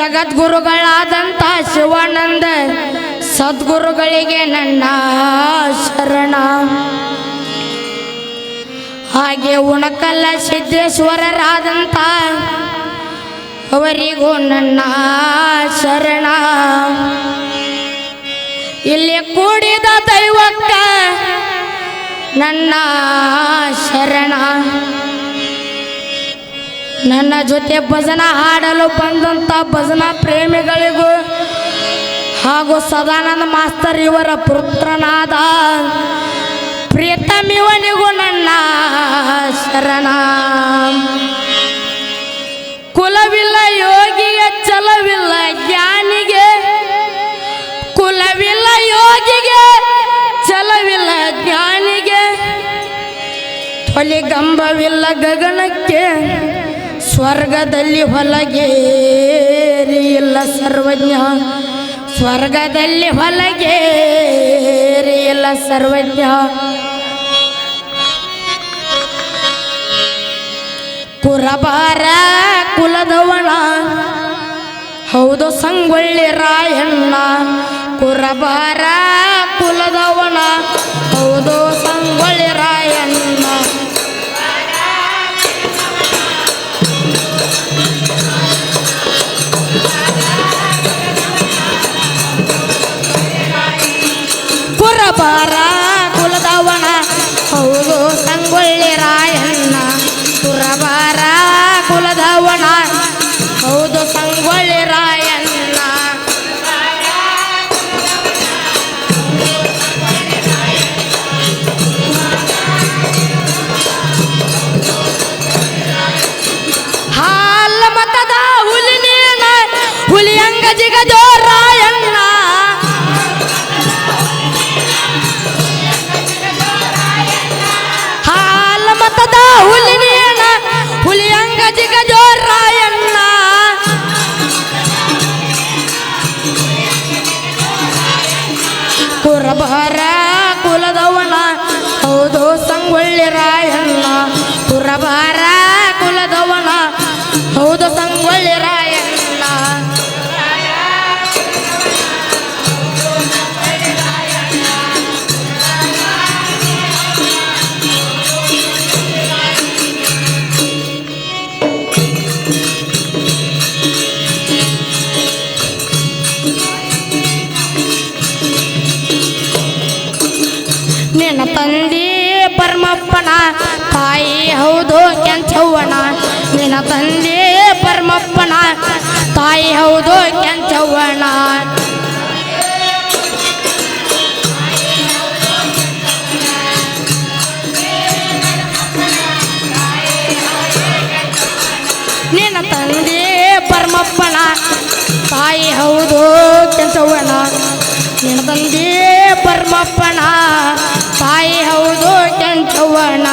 ಜಗದ್ಗುರುಗಳಾದಂಥ ಶಿವಾನಂದ ಸದ್ಗುರುಗಳಿಗೆ ನನ್ನ ಶರಣ. ಹಾಗೆ ಉಣಕಲ್ಲ ಸಿದ್ದೇಶ್ವರರಾದಂಥ ಅವರಿಗೂ ನನ್ನ ಶರಣ. ಇಲ್ಲಿ ಕೂಡಿದ ದೈವಕ್ಕ ನನ್ನ ಶರಣ. ನನ್ನ ಜೊತೆ ಭಜನ ಹಾಡಲು ಬಂದಂಥ ಭಜನಾ ಪ್ರೇಮಿಗಳಿಗೂ ಹಾಗೂ ಸದಾನಂದ ಮಾಸ್ತರ್ ಇವರ ಪುತ್ರನಾದ ಪ್ರೀತಮ್ ಇವನಿಗೂ ನನ್ನ ಶರಣ. ಕುಲವಿಲ್ಲ ಯೋಗಿಗೆ ಚಲವಿಲ್ಲ ಜ್ಞಾನಿಗೆ, ಕುಲವಿಲ್ಲ ಯೋಗಿಗೆ ಚಲವಿಲ್ಲ ಜ್ಞಾನಿಗೆ ಗಂಬವಿಲ್ಲ ಗಗನಕ್ಕೆ ಸ್ವರ್ಗದಲ್ಲಿ ಹೊಲಗೇರಿ ಇಲ್ಲ ಸರ್ವಜ್ಞ. ಸ್ವರ್ಗದಲ್ಲಿ ಹೊಲಗೇರಿ ಇಲ್ಲ ಸರ್ವಜ್ಞ. ಕುರಬಾರ ಕುಲದವಣ ಹೌದು ಸಂಗೊಳ್ಳಿ ರಾಯಣ್ಣ. ಕುರಬಾರ ಕುಲದವನ ಹೌದು ಸಂಗೊಳ್ಳಿ ಕುರಬಾರ ಕುಲದವನ. ಹೌದು ಸಂಗೊಳ್ಳಿ ಪರಮಪ್ಪನ ತಾಯಿ ಹೌದು ಕೆಂಚವ್ವನ ನಿನ್ನ ತಂದೆ ಪರಮಪ್ಪನ ತಾಯಿ ಹೌದು ಕೆಂಚವ್ವನ ನಿನ್ನ ತಂದೆ ಪರಮಪ್ಪನ ತಾಯಿ ಹೌದು ಕೆಂಚವ್ವನ ನಿನ್ನ ತಂದೆ ಪರಮಪ್ಪನ ತಾಯಿ ಹೌದು ಕೆಂಚವ್ವನ.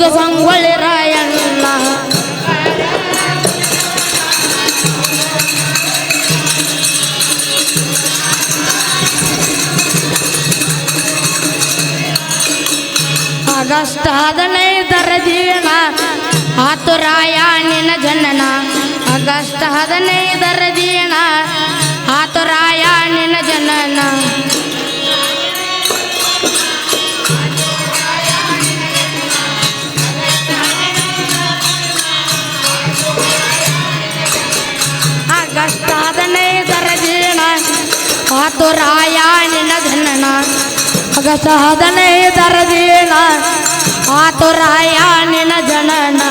ಹೌದು ಸಂಗೊಳ್ಳಿ ರಾಯಣ್ಣ ಆಗಸ್ಟ್ ಹದಿನೈದರ ದಿನ ಆತುರಾಯ ನಿನ್ನ ಜನನ ಆಗಸ್ಟ್ ಹದಿನೈದರ ದಿನ ಆತುರಾಯ ನಿನ್ನ ಜನನ ಆತುರಾಯಾಣಿನ ಜನನ ಅಗ ಸಹದನೆ ದರದೀನ ಆತುರಾಯಾಣಿನ ಜನನ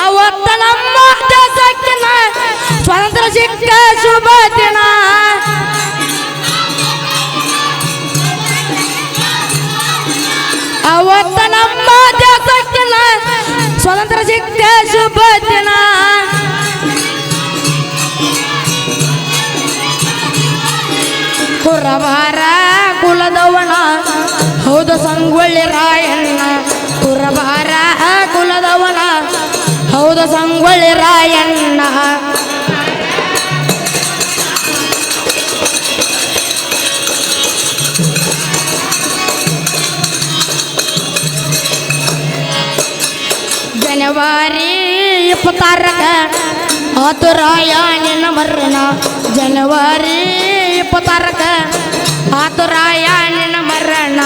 ಅವತ್ತ ನಮ್ಮ ದೇಶಕ್ಕಿನ ಸ್ವಂತ ಸಿಕ್ಕ ಶುಭ ಮಾತ್ರ ಸಿಕ್ಕ ಶುಭ ದಿನ ಕುರಬಾರ ಕುಲದವಣ ಹೌದು ಸಂಗೊಳ್ಳಿ ರಾಯಣ್ಣ. ಕುರಬಾರ ಕುಲದವನ ಹೌದು ಸಂಗೊಳ್ಳಿ ರಾಯಣ್ಣ. ಜನವರಿ ಇಪ್ಪತ್ತಾರಕ ಆತುರಾಯಣಿನ ಮರಣ ಜನವರಿ ಇಪ್ಪತ್ತಾರಕ ಆತುರಾಯಣಿನ ಮರಣ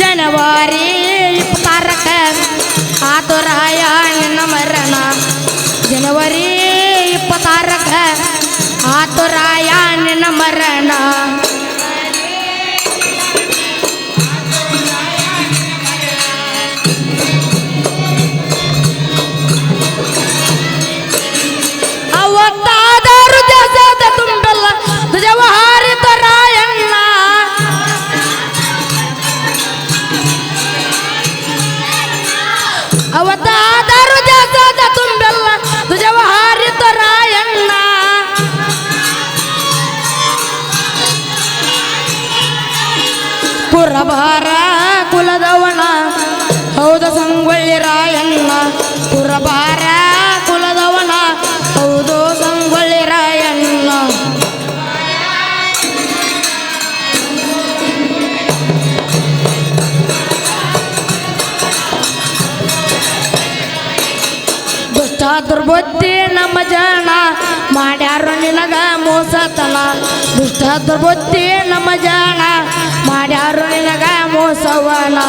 ಜನವರಿ ಇಪ್ಪತ್ತಾರಕ ಆತುರಾಯಣಿನ ಮರಣ ಜನವರಿ ಇಪ್ಪತ್ತಾರಕ आतुरायान मरण ಕುರಬಾರ ಕುಲದವನ ಹೌದ ಸಂಗೊಳ್ಳಿ ರಾಯಣ್ಣ. ಕುರಬಾರ ಕುಲದವನ ಹೌದು ಸಂಗೊಳ್ಳಿ ರಾಯಣ್ಣ. ದುಷ್ಟ ದುರ್ಬುದ್ಧಿ ನಮ್ಮ ಜನ, ಮಾಡ್ಯಾರು ನಿನಗ ಮೋಸತನ. ದುಷ್ಟ ದುರ್ಬುದ್ಧಿ ನಮ್ಮ ಜನ ಮಾಡ್ಯಾರು ನಿನಗ ಮೋಸವನ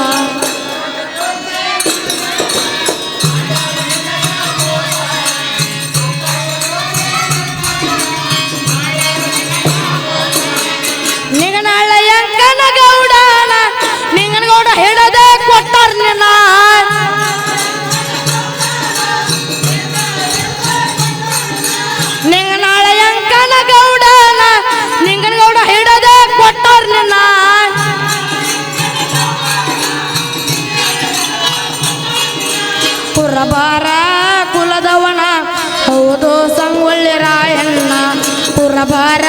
ಕುರಬಾರ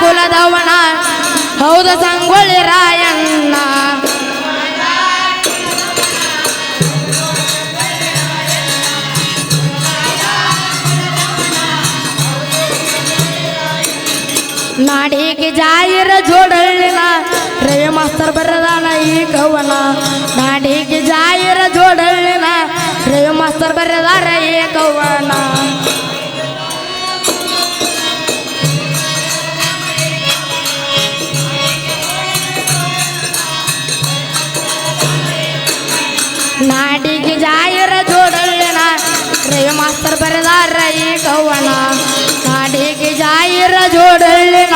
ಕುಲದವನ ಹೌದು ಸಂಗೊಳ್ಳಿ ರಾಯಣ್ಣ ನಾಡಿಗೆ ಜಾಯಿರ ಜೋಡಳ್ಳಿನ ರವಿ ಮಾಸ್ತರ್ ಬರದಾನ ಈ ಕವನ ನಾಡಿಗೆ ಜಾಯಿರ ಜೋಡಳ್ಳಿನ ರವಿ ಮಾಸ್ತರ್ ಬರದಾರ ಮಾಸ್ತರ್ ಬರದಾರ ಈ ಕವನ. ಕಾಡಿಗೆ ಜಾಯಿರ ಜೋಡಳ್ಳಿನ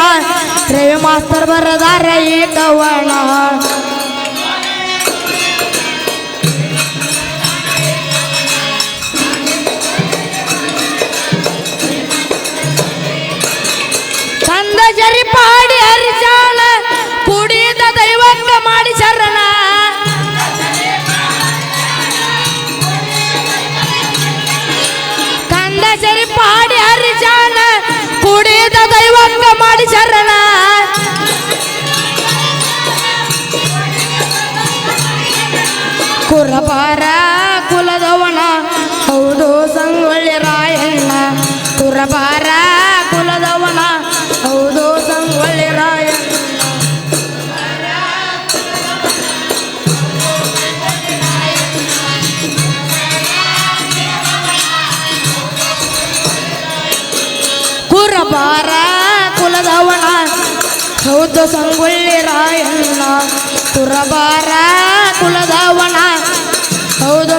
ರವಿ ಮಾಸ್ತರ್ ಬರೆದಾರ ಈ ಕವನ. ಚಂದ ಜರಿ ದೈವಕ್ಕ ಮಾಡಿ ಶರಣ ಕುರಬಾರ ಕುಲದವನ ಹೌದು ಸಂಗೊಳ್ಳಿ ರಾಯಣ್ಣ ಕುರಬಾರ ಕುಲದವನ ಹೌದು ಸಂಗೊಳ್ಳಿ ರಾಯಣ್ಣ ಕುರಬಾರ ಕುಲದವನ ಹೌದ ಸಂಗೊಳ್ಳಿ ರಾಯಣ್ಣ ಕುರಬಾರ ಕುಲದವಣ. ಹೌದ